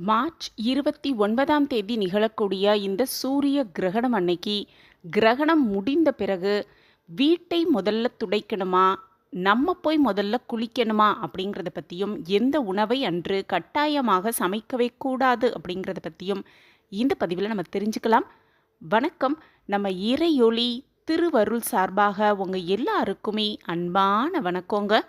March இருபத்தி ஒன்பதாம் தேதி நிகழக்கூடிய இந்த சூரிய கிரகணம் அன்னைக்கு கிரகணம் முடிந்த பிறகு வீட்டை முதல்ல துடைக்கணுமா நம்ம போய் முதல்ல குளிக்கணுமா அப்படிங்கிறத பற்றியும் எந்த உணவை அன்று கட்டாயமாக சமைக்கவே கூடாது அப்படிங்கிறத பற்றியும் இந்த பதிவில் நம்ம தெரிஞ்சுக்கலாம். வணக்கம். நம்ம இறையொளி திருவருள் சார்பாக உங்கள் எல்லாருக்குமே அன்பான வணக்கங்க.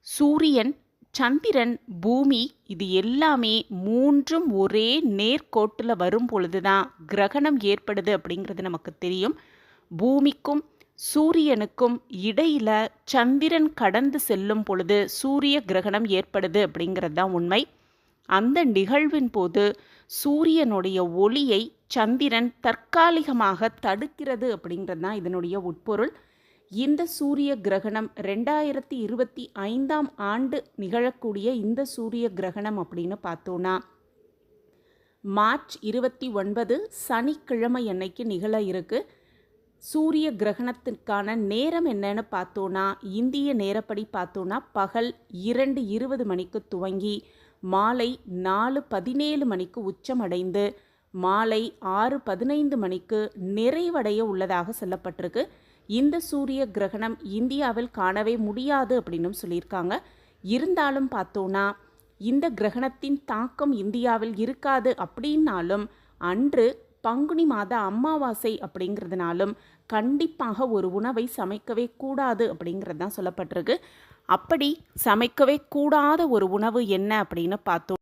சூரியன் சந்திரன் பூமி இது எல்லாமே மூன்றும் ஒரே நேர்கோட்டில் வரும் பொழுது தான் கிரகணம் ஏற்படுது அப்படிங்கிறது நமக்கு தெரியும். பூமிக்கும் சூரியனுக்கும் இடையில் சந்திரன் கடந்து செல்லும் பொழுது சூரிய கிரகணம் ஏற்படுது அப்படிங்கிறது தான் உண்மை. அந்த நிகழ்வின் போது சூரியனுடைய ஒளியை சந்திரன் தற்காலிகமாக தடுக்கிறது அப்படிங்கிறது தான் இதனுடைய உட்பொருள். இந்த சூரிய கிரகணம் ரெண்டாயிரத்தி இருபத்தி ஐந்தாம் ஆண்டு நிகழக்கூடிய இந்த சூரிய கிரகணம் அப்படின்னு பார்த்தோன்னா மார்ச் இருபத்தி ஒன்பது சனிக்கிழமை அன்னைக்கு நிகழ இருக்கு. சூரிய கிரகணத்திற்கான நேரம் என்னன்னு பார்த்தோன்னா இந்திய நேரப்படி பார்த்தோன்னா பகல் இரண்டு இருபது மணிக்கு துவங்கி மாலை நாலு பதினேழு மணிக்கு உச்சமடைந்து மாலை ஆறு பதினைந்து மணிக்கு நிறைவடைய உள்ளதாக சொல்லப்பட்டிருக்கு. இந்த சூரிய கிரகணம் இந்தியாவில் காணவே முடியாது அப்படின்னும் சொல்லியிருக்காங்க. இருந்தாலும் பார்த்தோன்னா இந்த கிரகணத்தின் தாக்கம் இந்தியாவில் இருக்காது அப்படின்னாலும் அன்று பங்குனி மாத அமாவாசை அப்படிங்கிறதுனாலும் கண்டிப்பாக ஒரு உணவை சமைக்கவே கூடாது அப்படிங்கிறது தான் சொல்லப்பட்டிருக்கு. அப்படி சமைக்கவே கூடாத ஒரு உணவு என்ன அப்படின்னு பார்த்தோம்.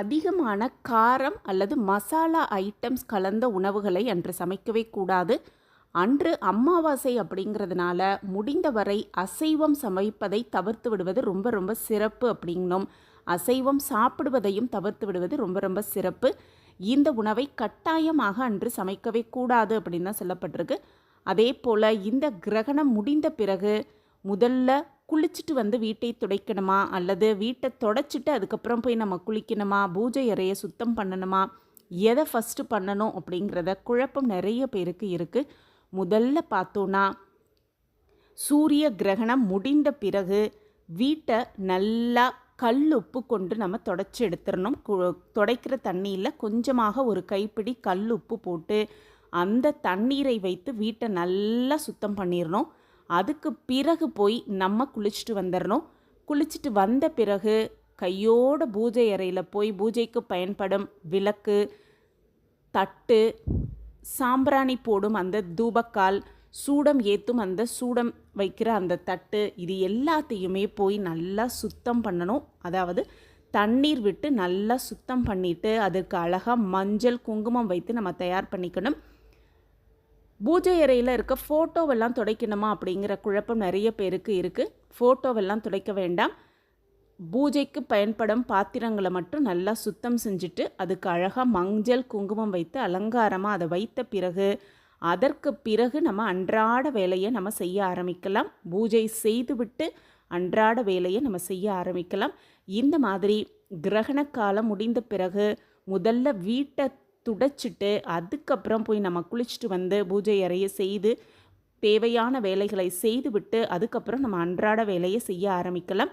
அதிகமான காரம் அல்லது மசாலா ஐட்டம்ஸ் கலந்த உணவுகளை அன்று சமைக்கவே கூடாது. அன்று அமாவாசை அப்படிங்கிறதுனால முடிந்தவரை அசைவம் சமைப்பதை தவிர்த்து விடுவது ரொம்ப ரொம்ப சிறப்பு அப்படிங்கணும் அசைவம் சாப்பிடுவதையும் தவிர்த்து விடுவது ரொம்ப ரொம்ப சிறப்பு. இந்த உணவை கட்டாயமாக அன்று சமைக்கவே கூடாது அப்படின்னு தான் சொல்லப்பட்டிருக்கு. அதே போல் இந்த கிரகணம் முடிந்த பிறகு முதல்ல குளிச்சுட்டு வந்து வீட்டை துடைக்கணுமா? அல்லது வீட்டை தொடச்சிட்டு அதுக்கப்புறம் போய் நம்ம குளிக்கணுமா? பூஜை அறையை சுத்தம் பண்ணணுமா? எதை ஃபஸ்ட்டு பண்ணணும் அப்படிங்கிறத குழப்பம் நிறைய பேருக்கு இருக்குது முதல்ல பார்த்தோன்னா சூரிய கிரகணம் முடிந்த பிறகு வீட்டை நல்லா கல் உப்பு கொண்டு நம்ம தொடச்சி எடுத்துடணும். துடைக்கிற தண்ணியில் கொஞ்சமாக ஒரு கைப்பிடி கல் உப்பு போட்டு அந்த தண்ணீரை வைத்து வீட்டை நல்லா சுத்தம் பண்ணிடணும். அதுக்கு பிறகு போய் நம்ம குளிச்சுட்டு வந்துடணும். குளிச்சுட்டு வந்த பிறகு கையோட பூஜை அறையில் போய் பூஜைக்கு பயன்படும் விளக்கு தட்டு சாம்பிராணி போடும் அந்த தூபக்கால் சூடம் ஏற்றும் அந்த சூடம் வைக்கிற அந்த தட்டு இது எல்லாத்தையுமே போய் நல்லா சுத்தம் பண்ணணும். அதாவது தண்ணீர் விட்டு நல்லா சுத்தம் பண்ணிவிட்டு அதற்கு அழகாக மஞ்சள் குங்குமம் வைத்து நம்ம தயார் பண்ணிக்கணும். பூஜை அறையில் இருக்க ஃபோட்டோவெல்லாம் துடைக்கணுமா அப்படிங்கிற குழப்பம் நிறைய பேருக்கு இருக்குது ஃபோட்டோவெல்லாம் துடைக்க வேண்டாம். பூஜைக்கு பயன்படும் பாத்திரங்களை மட்டும் நல்லா சுத்தம் செஞ்சுட்டு அதுக்கு அழகாக மஞ்சள் குங்குமம் வைத்து அலங்காரமாக அதை வைத்த பிறகு அதற்கு பிறகு நம்ம அன்றாட வேலையை நம்ம செய்ய ஆரம்பிக்கலாம். பூஜை செய்துவிட்டு அன்றாட வேலையை நம்ம செய்ய ஆரம்பிக்கலாம். இந்த மாதிரி கிரகண காலம் முடிந்த பிறகு முதல்ல வீட்டை துடைச்சிட்டு அதுக்கப்புறம் போய் நம்ம குளிச்சுட்டு வந்து பூஜை அறையை செய்து தேவையான வேலைகளை செய்துவிட்டு அதுக்கப்புறம் நம்ம அன்றாட வேலையை செய்ய ஆரம்பிக்கலாம்.